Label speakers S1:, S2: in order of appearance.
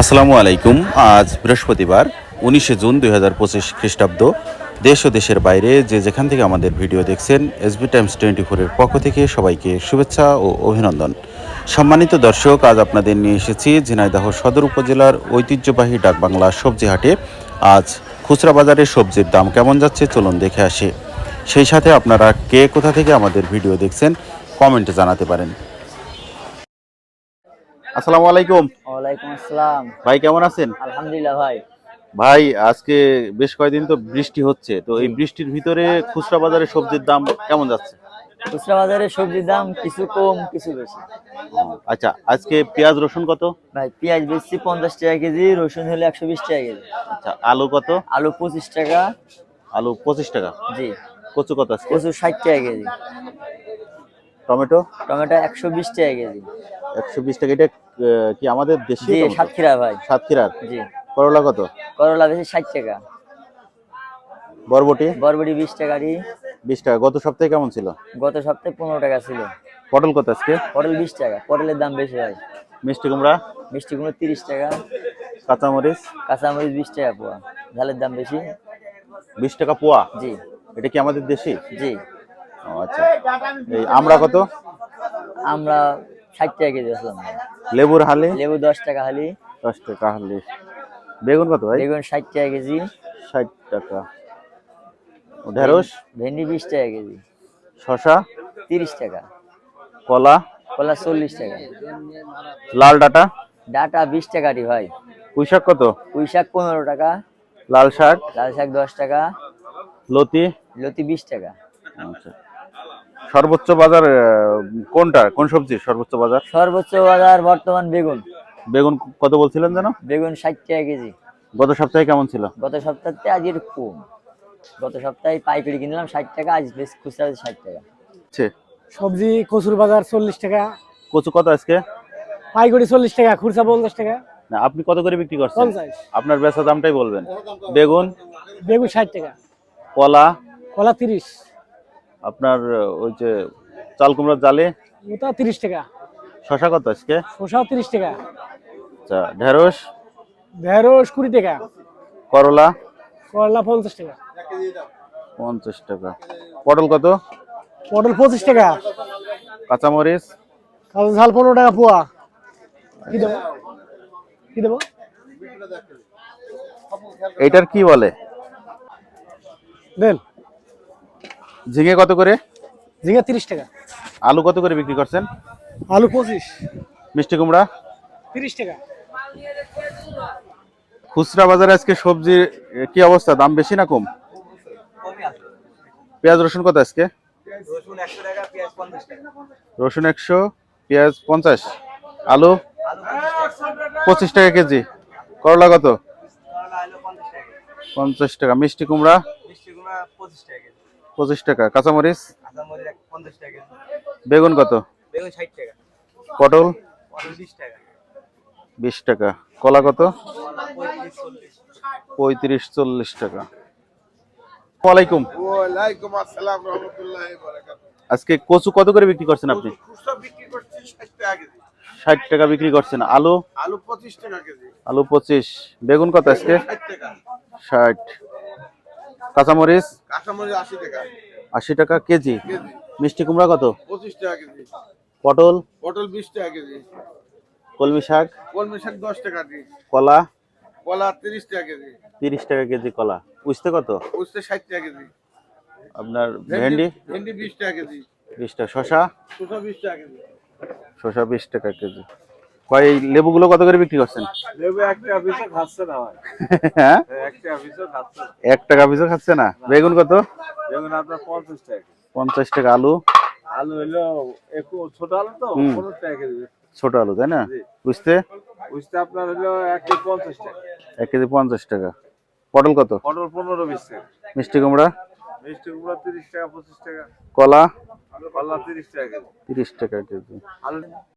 S1: আসসালামু আলাইকুম। আজ বৃহস্পতিবার, উনিশে জুন দুই হাজার পঁচিশ খ্রিস্টাব্দ। দেশ ও দেশের বাইরে যে যেখান থেকে আমাদের ভিডিও দেখছেন এসবি টাইমস টোয়েন্টি ফোরের পক্ষ থেকে সবাইকে শুভেচ্ছা ও অভিনন্দন। সম্মানিত দর্শক, আজ আপনাদের নিয়ে এসেছি ঝিনাইদহ সদর উপজেলার ঐতিহ্যবাহী ডাকবাংলা সবজি হাটে। আজ খুচরা বাজারে সবজির দাম কেমন যাচ্ছে চলুন দেখে আসি। সেই সাথে আপনারা কে কোথা থেকে আমাদের ভিডিও দেখছেন, কমেন্টে জানাতে পারেন। আসসালামু আলাইকুম।
S2: ওয়ালাইকুম আসসালাম।
S1: ভাই কেমন আছেন?
S2: আলহামদুলিল্লাহ ভাই।
S1: ভাই আজকে বেশ কয়েকদিন তো বৃষ্টি হচ্ছে তো এই বৃষ্টির ভিতরে খুচরা বাজারে সবজির দাম কেমন যাচ্ছে?
S2: খুচরা বাজারে সবজির দাম কিছু কম কিছু বেশি।
S1: আচ্ছা আজকে পেঁয়াজ রসুন কত?
S2: ভাই পেঁয়াজ বেচছি পঞ্চাশ টাকা কেজি রসুন হলে একশো বিশ টাকা কেজি।
S1: আচ্ছা আলু কত?
S2: আলু পঁচিশ টাকা।
S1: আলু পঁচিশ টাকা?
S2: জি।
S1: কচু কত
S2: কচু ষাট টাকা কেজি।
S1: টমেটো?
S2: টমেটো একশো বিশ টাকা কেজি।
S1: একশো বিশ টাকা। এটা কি আমাদের দেশি
S2: সাতক্ষীরা ভাই।
S1: সাতক্ষীরার?
S2: জি।
S1: করলা কত?
S2: করলা বেশি ষাট টাকা।
S1: বরবটি?
S2: বরবটি বিশ টাকা রি।
S1: বিশ টাকা। গত সপ্তাহে কেমন ছিল?
S2: গত সপ্তাহে পনেরো টাকা ছিল।
S1: পটল কত আজকে?
S2: পটল বিশ টাকা। পটলের দাম বেশি হয়
S1: মিষ্টি কুমড়া?
S2: মিষ্টি কুমড়ো তিরিশ টাকা।
S1: কাঁচামরিচ?
S2: কাঁচামরিচ বিশ টাকা পোয়া। ঝালের দাম বেশি।
S1: বিশ টাকা পোয়া?
S2: জি।
S1: এটা কি আমাদের দেশি?
S2: জি।
S1: আচ্ছা। এই আমরা কত?
S2: আমরা ষাট টাকা কেজি আসলাম
S1: লেবুর হালি?
S2: লেবু দশ টাকা হালি।
S1: দশ টাকা হালি। বেগুন কত ভাই?
S2: বেগুন ষাট টাকা কেজি।
S1: ষাট টাকা। ঢেঁড়স?
S2: ভেন্ডি বিশ টাকা কেজি।
S1: শশা
S2: তিরিশ টাকা।
S1: কলা?
S2: কলা চল্লিশ টাকা।
S1: লাল ডাটা?
S2: ডাটা বিশ টাকা রি ভাই।
S1: পুঁই শাক কত?
S2: পুঁই শাক পনেরো টাকা।
S1: লাল শাক?
S2: লাল শাক দশ টাকা।
S1: লতি?
S2: লতি বিশ টাকা।
S1: আচ্ছা। সর্বোচ্চ বাজার কোনটা? কোন সবজির সর্বোচ্চ বাজার?
S2: সর্বোচ্চ বাজার বর্তমান বেগুন।
S1: বেগুন কত বলছিলেন যেন?
S2: বেগুন ষাট টাকা কেজি।
S1: গত সপ্তাহে কেমন ছিল?
S2: গত সপ্তাহে আজ একটু কম। গত সপ্তাহে পাইকারি কিনলাম ষাট টাকা আজ বেশ খুচরা আছে ষাট টাকা।
S1: ছে,
S3: সবজি কচুর বাজার চল্লিশ টাকা।
S1: কচু কত আজকে?
S3: পাইকারি চল্লিশ টাকা খুচরা পঞ্চাশ টাকা।
S1: না আপনি কত করে বিক্রি করছেন?
S3: পঞ্চাশ।
S1: আপনার বেচা দামটাই বলবেন। বেগুন?
S3: বেগুন ষাট টাকা।
S1: কলা?
S3: কলা তিরিশ।
S1: আপনার ওই যে চাল কুমড়ার জালে?
S3: ওটা তিরিশ টাকা।
S1: শশা কত আজকে?
S3: শসাও তিরিশ টাকা।
S1: আচ্ছা ঢেঁড়স?
S3: ঢেঁড়স কুড়ি টাকা।
S1: করলা?
S3: করলা পঞ্চাশ টাকা।
S1: পঞ্চাশ টাকা। পটল কত?
S3: পটল পঁচিশ টাকা।
S1: কাঁচামরিচ?
S3: কালো ঝাল পনেরো টাকা পোয়া। কি দেবো? কি দেবো?
S1: এইটার কি বলে?
S3: দেন।
S1: ঝিঙে কত করে?
S3: ঝিঙে তিরিশ টাকা।
S1: আলু কত করে বিক্রি করছেন?
S3: আলু পঁচিশ।
S1: মিষ্টি কুমড়া?
S3: তিরিশ টাকা।
S1: খুচরা বাজারে আজকে সবজির কি অবস্থা? দাম বেশি না কম? পেঁয়াজ রসুন কত আজকে? রসুন একশো পেঁয়াজ পঞ্চাশ। আলু? পঁচিশ টাকা কেজি। করলা কত? পঞ্চাশ টাকা। মিষ্টি কুমড়া? পঁচিশ টাকা কাঁচামরিচ? বেগুন কত? পটল? বিশ টাকা। কলা কত? পঁয়ত্রিশ চল্লিশ। টাকা। ওয়ালাইকুম। আজকে কচু কত করে বিক্রি করছেন আপনি?
S4: খুচরা বিক্রি করছি 60 টাকা কেজি।
S1: ষাট টাকা বিক্রি করছেন। আলু?
S4: আলু 25 টাকা
S1: আলু পঁচিশ। বেগুন কত আজকে?
S4: 60 টাকা।
S1: ষাট। কাঁচামরিচ?
S4: কাঁচামরিচ 80 টাকা।
S1: আশি টাকা কেজি? মিষ্টি কুমড়া কত?
S4: 25 টাকা কেজি।
S1: পটল?
S4: পটল 20 টাকা কেজি।
S1: কলমি শাক?
S4: কলমি শাক 10 টাকা কেজি।
S1: কলা?
S4: কলা 30 টাকা কেজি।
S1: তিরিশ টাকা কেজি কলা। উঠতে কত?
S4: উস্তে 60 টাকা কেজি।
S1: আপনার ভেন্ডি
S4: ভেন্ডি? 20 টাকা কেজি।
S1: বিশ টাকা শশা
S4: শসা 20 টাকা কেজি।
S1: শশা বিশ টাকা কেজি। কয় লেবুগুলো কত করে বিক্রি করছেন?
S4: লেবু একটা খাচ্ছে না ভাই।
S1: হ্যাঁ?
S4: একটা পিসে খাচ্ছে না।
S1: টাকা পিছু খাচ্ছে না? বেগুন কত?
S4: যেমন আপনার 50 টাকা
S1: পঞ্চাশ টাকা আলু।
S4: আলু হলো একটু ছোট আলু তো
S1: হুম।
S4: 15 টাকা কেজি।
S1: ছোট আলু তাই না? বুঝতে?
S4: উস্তে আপনার হলো 1 কেজি 50 টাকা।
S1: এক কেজি পঞ্চাশ টাকা। পটল কত?
S4: পটল 15 20 টাকা।
S1: মিষ্টি কুমড়া?
S4: মিষ্টি কুমড়া 30 টাকা 25 টাকা।
S1: কলা?
S4: কলা 30 টাকা কেজি।
S1: তিরিশ টাকা কেজি।
S4: আলু